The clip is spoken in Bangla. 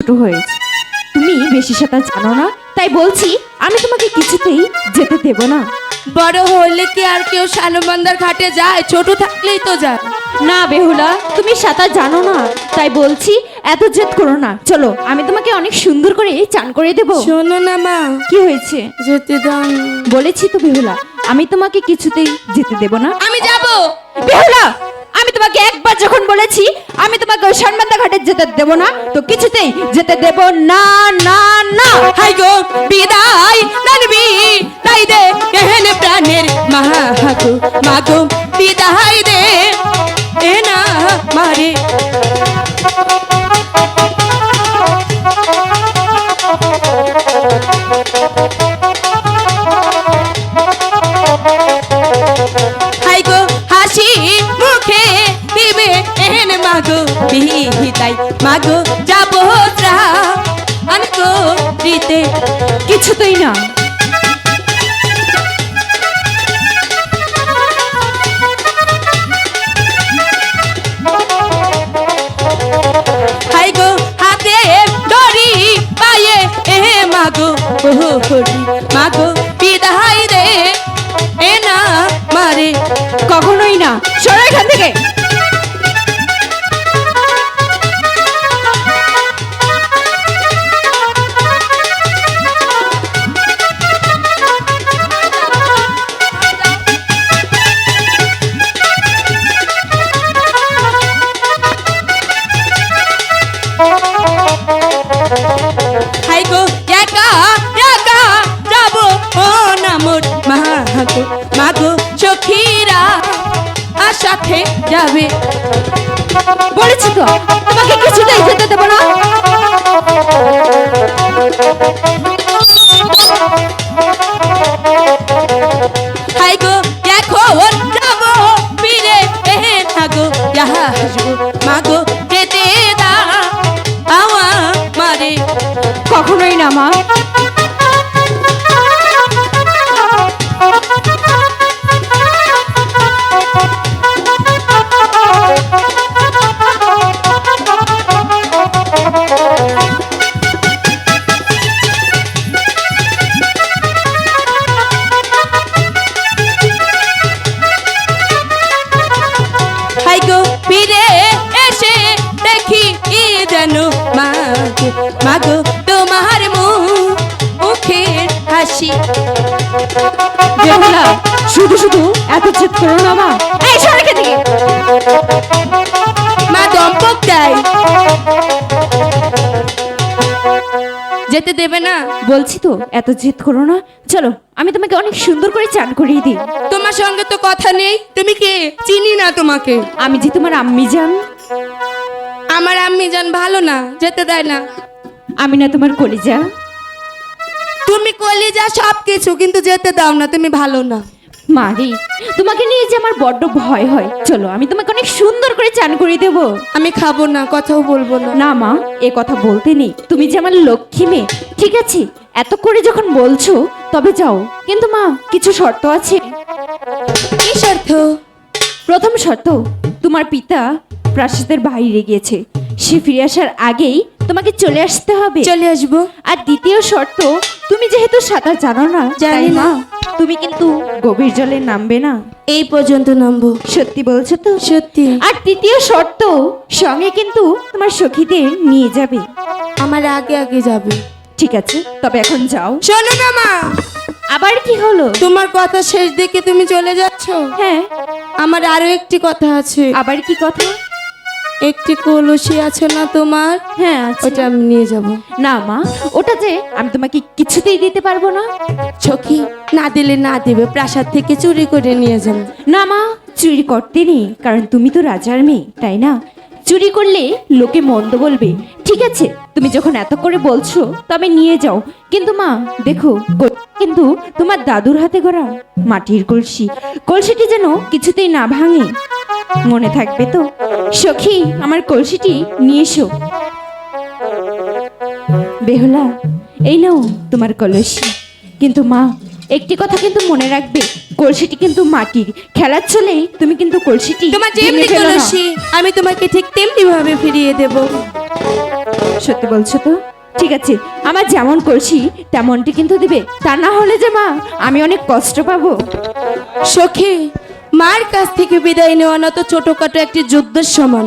ছোট হয়েছে। তুমি বেশি সাঁতার জানো না তাই বলছি আমি তোমাকে কিছুতেই যেতে দেব না। বড় হলে কি আর কেউ সানুবান্দার ঘাটে যায়? ছোট থাকলেই তো যায়। না বেহুলা তুমি সাঁতার জানো না তাই বলছি এত জেদ করো না। চলো আমি তোমাকে অনেক সুন্দর করে চান করে দেব। শোনো না মা। কি হয়েছে? যেতে দাও বলেছি তো বেহুলা আমি তোমাকে কিছুতেই যেতে দেব না। আমি যাব। বেহুলা! তোমাকে একবার যখন বলেছি, আমি তোমাকে ওই সন্মান্দা ঘাটে যেতে দেব না, তো কিছুতেই যেতে দেব না না না। হাই গো, বিদায়, নানবি, তাই দে এহেন প্রাণের মাহাকু মাগো বিদায়। মাগো যাব আনকো দিতে। কিছুতেই না। মাগো। সাথে যাবে। বলেছি তো তোমাকে কিছুতেই যেতে দেব না। হাই গো এখন বেহুলা শুধু শুধু এত জেদ করো না মা। এই সরো এখান থেকে। মা দম্পক দেয়। যেতে দেবে না। বলছি তো এত জেদ করো না। চলো আমি তোমাকে অনেক সুন্দর করে চান করিয়ে দিই। তোমার সঙ্গে তো কথা নেই। তুমি কে? চিনি না তোমাকে। আমি যে তোমার আম্মি জান। আমার আম্মি জান ভালো না যেতে দেয় না। আমি না তোমার কলিজা। তুমি কলিজা সব কিছু কিন্তু যেতে দাও না তুমি ভালো না। মারি তোমাকে নিয়ে যে আমার বড্ড ভয় হয়। চলো আমি তোমাকে অনেক সুন্দর করে চান করিয়ে দেবো। আমি খাব না কথাও বলব না। না মা এ কথা বলতে নেই। তুমি যে আমার লক্ষ্মী মেয়ে ঠিক আছে? এত করে যখন বলছো তবে যাও। কিন্তু মা কিছু শর্ত আছে। কি শর্ত? প্রথম শর্ত তোমার পিতা প্রাসাদের বাইরে গিয়েছে। সে ফিরে আসার আগেই তোমাকে চলে আসতে হবে। চলে আসব। আর দ্বিতীয় শর্ত তুমি যেহেতু সাঁতার জানো না জানি না। তুমি কিন্তু গভীর জলে নামবে না। এই পর্যন্ত নামবো। সত্যি বলছো তো? সত্যি। আর তৃতীয় শর্ত সঙ্গে কিন্তু তোমার সখীদের নিয়ে যাবে। আমার আগে আগে যাবে। ঠিক আছে তবে এখন যাও। শোনো না মা! আবার কি হলো? তোমার কথা শেষ দেখে তুমি চলে যাচ্ছ? হ্যাঁ। আমার আরও একটি কথা আছে। আবার কি কথা? একটি কলসি আছে না তোমার? হ্যাঁ। ওটা আমি নিয়ে যাব। না মা ওটা যে আমি তোমাকে কিছুতেই দিতে পারব না। সখী না দিলে না দেবে প্রাসাদ থেকে চুরি করে নিয়ে যাব। না মা চুরি করতে নেই কারণ তুমি তো রাজার মেয়ে তাই না? চুরি করলে লোকে মন্দ বলবে। ঠিক আছে, তুমি যখন এত করে বলছো, তবে নিয়ে যাও। কিন্তু মা, দেখো কিন্তু তোমার দাদুর হাতে গড়া মাটির কলসি। কলসিটি যেন কিছুতেই না ভাঙে। মনে থাকবে তো? সখী, আমার কলসিটি নিয়ে এসো। বেহুলা, এই নাও তোমার কলসি। কিন্তু মা, একটি কথা কিন্তু মনে রাখবে। কলসিটি কিন্তু মাটির। খেলার চলেই তুমি কিন্তু কলসিটি তোমার ভেঙে যেমনি ফেলো না। কলসি আমি তোমাকে ঠিক তেমনি ভাবে ফিরিয়ে দেব। সত্যি বলছো তো? ঠিক আছে আমার যেমন কলসি তেমনটি কিন্তু দিবে। তা না হলে যে মা আমি অনেক কষ্ট পাবো। সখী মার কাছ থেকে বিদায় নেওয়া না তো ছোটখাটো একটি যুদ্ধের সমান।